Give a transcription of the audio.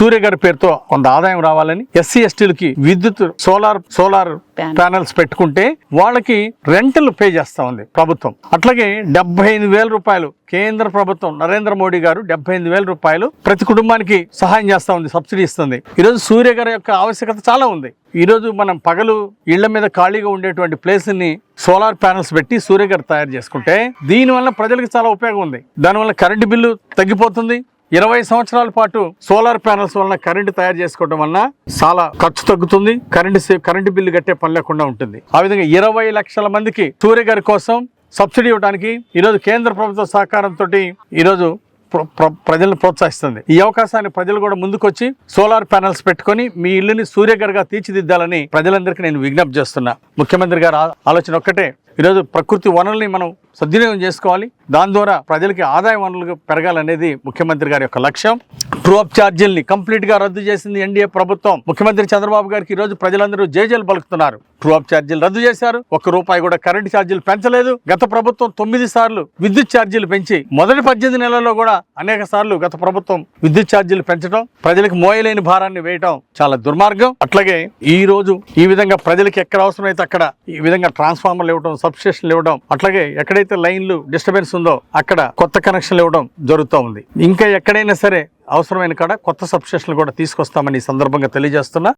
సూర్య గారి పేరుతో కొంత ఆదాయం రావాలని ఎస్సీ ఎస్టీలకి విద్యుత్ సోలార్ సోలార్. ప్యానల్స్ పెట్టుకుంటే వాళ్ళకి రెంటలు పే చేస్తా ఉంది ప్రభుత్వం. అట్లాగే డెబ్బై ఎనిమిది వేల రూపాయలు కేంద్ర ప్రభుత్వం నరేంద్ర మోడీ గారు డెబ్బై ఎనిమిది వేల రూపాయలు ప్రతి కుటుంబానికి సహాయం చేస్తా ఉంది సబ్సిడీ ఇస్తుంది. ఈరోజు సూర్య గారి యొక్క ఆవశ్యకత చాలా ఉంది. ఈరోజు మనం పగలు ఇళ్ళ మీద ఖాళీగా ఉండేటువంటి ప్లేస్ని సోలార్ ప్యానల్స్ పెట్టి సూర్య గారు తయారు చేసుకుంటే దీనివల్ల ప్రజలకు చాలా ఉపయోగం ఉంది. దానివల్ల కరెంటు బిల్లు తగ్గిపోతుంది. ఇరవై సంవత్సరాల పాటు సోలార్ ప్యానల్స్ వలన కరెంటు తయారు చేసుకోవడం వలన చాలా ఖర్చు తగ్గుతుంది. కరెంటు కరెంటు బిల్లు కట్టే పని లేకుండా ఉంటుంది. ఆ విధంగా ఇరవై లక్షల మందికి సూర్య గారి కోసం సబ్సిడీ ఇవ్వడానికి ఈరోజు కేంద్ర ప్రభుత్వ సహకారంతో ఈరోజు ప్ర- ప్రజలను ప్రోత్సహిస్తుంది. ఈ అవకాశాన్ని ప్రజలు కూడా ముందుకొచ్చి సోలార్ ప్యానల్స్ పెట్టుకొని మీ ఇల్లుని సూర్యగర్గా తీర్చిదిద్దాలని ప్రజలందరికీ నేను విజ్ఞప్తి చేస్తున్నా. ముఖ్యమంత్రి గారి ఆలోచన ఒక్కటే ఈరోజు ప్రకృతి వనరుల్ని మనం సద్వినియోగం చేసుకోవాలి. దాని ద్వారా ప్రజలకి ఆదాయ వనరులు పెరగాలనేది ముఖ్యమంత్రి గారి యొక్క లక్ష్యం. ట్రూ అప్ ఛార్జీల్ని కంప్లీట్గా రద్దు చేసింది ఎన్డీఏ ప్రభుత్వం. ముఖ్యమంత్రి చంద్రబాబు గారికి ఈ రోజు ప్రజలందరూ జేజేలు పలుకుతున్నారు. ట్రూ అప్ ఛార్జీలు రద్దు చేశారు. ఒక్క రూపాయి కూడా కరెంట్ ఛార్జీలు పెంచలేదు. గత ప్రభుత్వం తొమ్మిది సార్లు విద్యుత్ ఛార్జీలు పెంచి మొదటి పద్దెనిమిది నెలల్లో కూడా అనేక సార్లు గత ప్రభుత్వం విద్యుత్ ఛార్జీలు పెంచడం ప్రజలకు మోయలేని భారాన్ని వేయటం చాలా దుర్మార్గం. అట్లాగే ఈ రోజు ఈ విధంగా ప్రజలకు ఎక్కడ అవసరమైతే అక్కడ ఈ విధంగా ట్రాన్స్ఫార్మర్లు ఇవ్వడం సబ్స్టేషన్లు ఇవ్వడం అట్లాగే ఎక్కడైతే లైన్లు డిస్టర్బెన్స్ ఉందో అక్కడ కొత్త కనెక్షన్లు ఇవ్వడం జరుగుతూ ఉంది. ఇంకా ఎక్కడైనా సరే అవసరమైన కాడ కొత్త సబ్స్టేషన్లు కూడా తీసుకొస్తామని ఈ సందర్భంగా తెలియజేస్తున్నా.